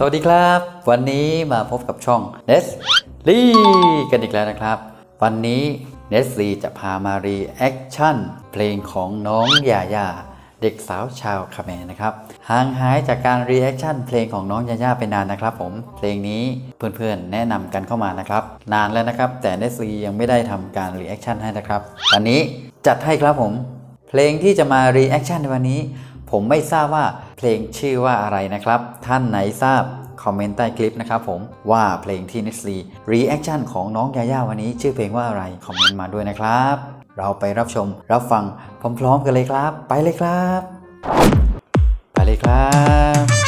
สวัสดีครับ วันนี้มาพบกับช่อง n e s l e กันอีกแล้วนะครับ วันนี้ n e s l e จะพามารีแอคชั่น เพลงของน้องยาย่าเด็กสาวชาวคาเมรนะครับห่างหายจากการรีแอคชั่นเพลงของน้องยาย่าไปนานนะครับผมเพลงนี้เพื่อนๆ แนะนำกันเข้ามานะครับ นานแล้วนะครับ แต่ n e s l e ยังไม่ได้ทำการรีแอคชั่นให้นะครับวันนี้จัดให้ครับผม เพลงที่จะมารีแอคชั่นในวันนี้ ผมไม่ทราบว่า เพลงชื่อว่าอะไรนะครับ ท่านไหนทราบคอมเมนต์ใต้คลิปนะครับผมว่าเพลงที่นิสลีรีแอคชั่นของน้องยาย่าวันนี้ ชื่อเพลงว่าอะไรคอมเมนต์มาด้วยนะครับ เราไปรับชมรับฟังพร้อมๆกันเลยครับ ไปเลยครับ ไปเลยครับ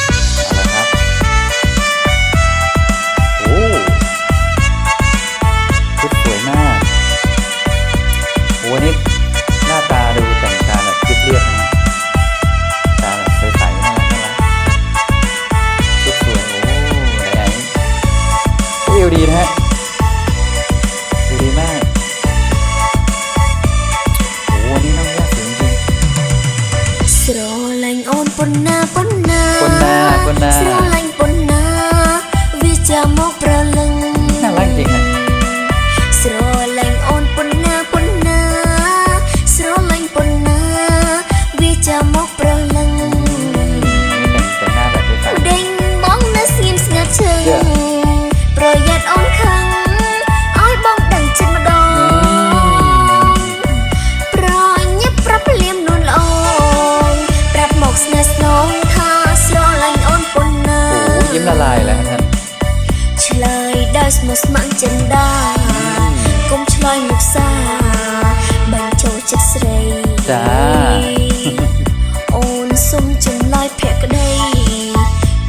ប៉ុណ្ណាប៉ុណ្ណាប៉ុណ្ណាប៉ុណ្ណាស្រឡាញ់ប៉ុណ្ណាវាចាំមកប្រលឹងណាឡាញ់ទេណាស្រឡាញ់អូនប៉ុណ្ណាប៉ុណ្ណាស្រឡាញ់ប៉ុណ្ណាវាចាំមកប្រលឹង មកស្ម័គ្រចិនដាកុំឆ្លើយមកសាបាញ់ចូលចិត្តស្រីតាអូនសុំចម្លើយភក្តី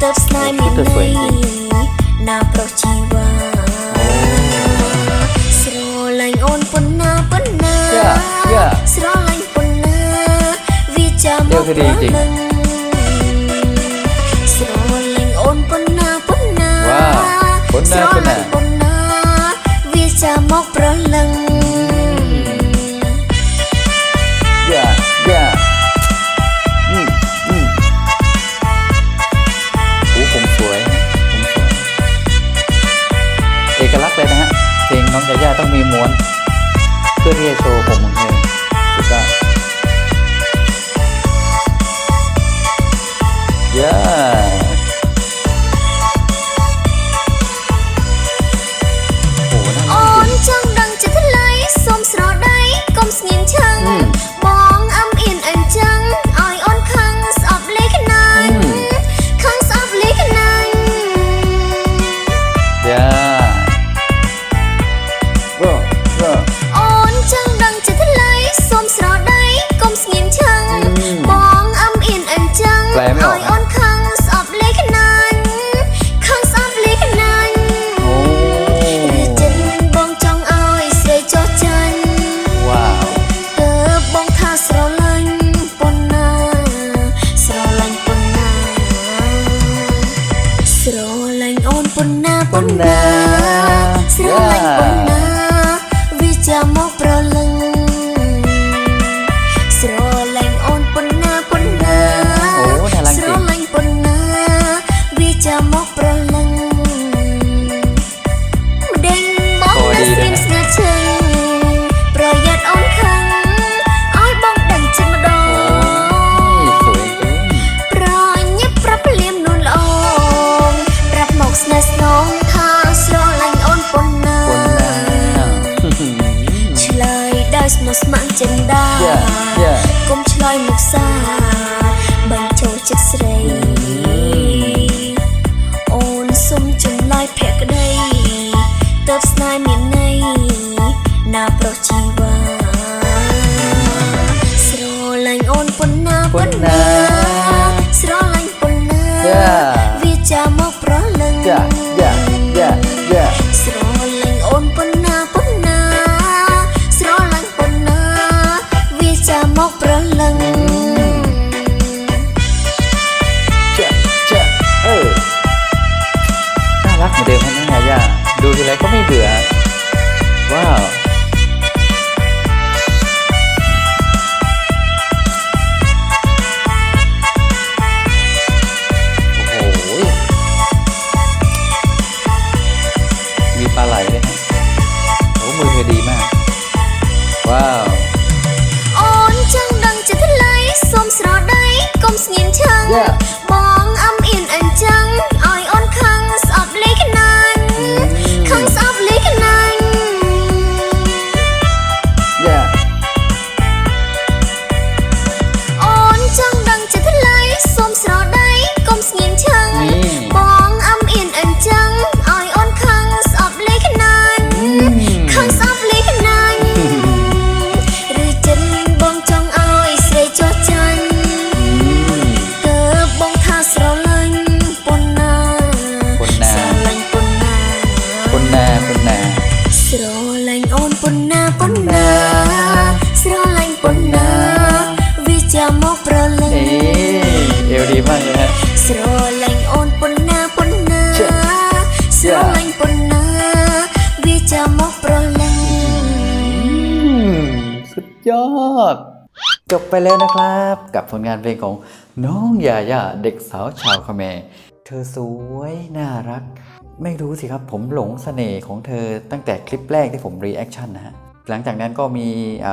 តើស្នេហ៍មានន័យណាប្រុសជីវ៉ាស្រឡាញ់អូនប៉ុណ្ណាប៉ុណ្ណាស្រឡាញ់ប៉ុណ្ណាវាចាំមកដល់ស្រឡាញ់អូនប៉ុណ្ណាប៉ុណ្ណាប៉ុណ្ណាប៉ុណ្ណា เพื่ 有没有？ កុំឆ្លើយមុខសាបាញ់ចូលចិត្តស្រីអូនសុំចម្លើយភក្តីទៅស្នេហ៍មានន័យណាប្រុសជីវ៉ាស្រឡាញ់អូនប៉ុណ្ណាប៉ុណ្ណាស្រឡាញ់ប៉ុណ្ណា แล้วก็ไม่เบื่อว้าว จบไปแล้วนะครับ กับผลงานเพลงของน้องยาย่าเด็กสาวชาวคาเมเธอสวยน่ารัก ไม่รู้สิครับผมหลงเสน่ห์ของเธอตั้งแต่คลิปแรกที่ผมรีแอคชั่นนะฮะหลังจากนั้นก็มีอ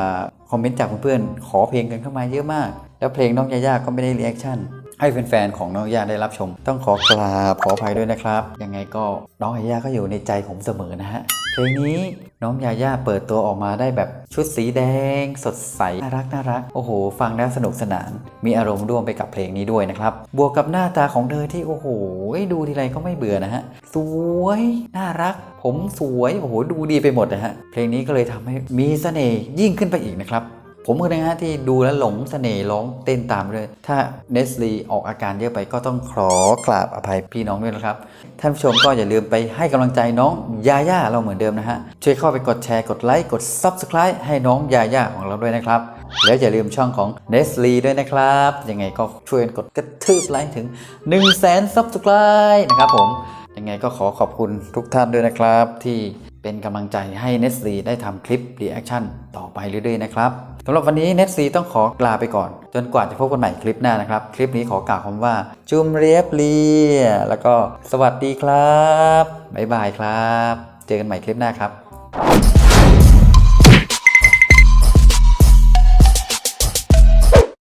คอมเมนต์จากเพื่อนๆขอเพลงกันเข้ามาเยอะมาก แล้วเพลงน้องยาย่าก็ไม่ได้รีแอคชั่นให้แฟนๆของน้องยายาได้รับชม ต้องขอกราบขออภัยด้วยนะครับ ยังไงก็น้องยาย่าก็อยู่ในใจผมเสมอนะฮะ ลงนี้น้องยาย่าเปิดตัวออกมาได้แบบชุดสีแดง สดใส น่ารักน่ารัก โอ้โห ฟังแล้วสนุกสนาน มีอารมณ์ร่วมไปกับเพลงนี้ด้วยนะครับ บวกกับหน้าตาของเธอที่โอ้โห ดูทีไรก็ไม่เบื่อนะฮะ สวย น่ารัก ผมสวย โอ้โห ดูดีไปหมดนะฮะ เพลงนี้ก็เลยทำให้มีเสน่ห์ยิ่งขึ้นไปอีกนะครับ ผมคนหนึงฮะที่ดูแล้วหลงเสน่ห์ร้องเต้นตามเลย ถ้าเนสลีออกอาการเยอะไปก็ต้องขอกราบอภัยพี่น้องด้วยนะครับ ท่านผู้ชมก็อย่าลืมไปให้กำลังใจน้องยาย่าเราเหมือนเดิมนะฮะ ช่วยเข้าไปกดแชร์กดไลค์กด Subscribe ให้น้องยาย่าของเราด้วยนะครับ แล้วอย่าลืมช่องของ n e s l e ด้วยนะครับ ยังไงก็ช่วยกดกระทืบไลค์ถึง 1 0 0 0 0แสน Subscribe นะครับผม ยังไงก็ขอขอบคุณทุกท่านด้วยนะครับที่เป็นกำลังใจให้ n e s l e ได้ทำคลิป Reaction ต่อไปเรื่อยๆนะครับ สำหรับวันนี้เน็ตซีต้องขอกลาไปก่อน จนกว่าจะพบกันใหม่คลิปหน้านะครับ คลิปนี้ขอกล่าวคำว่า จุมเรียบเรียแล้วก็สวัสดีครับบ๊ายบายครับ เจอกันใหม่คลิปหน้าครับ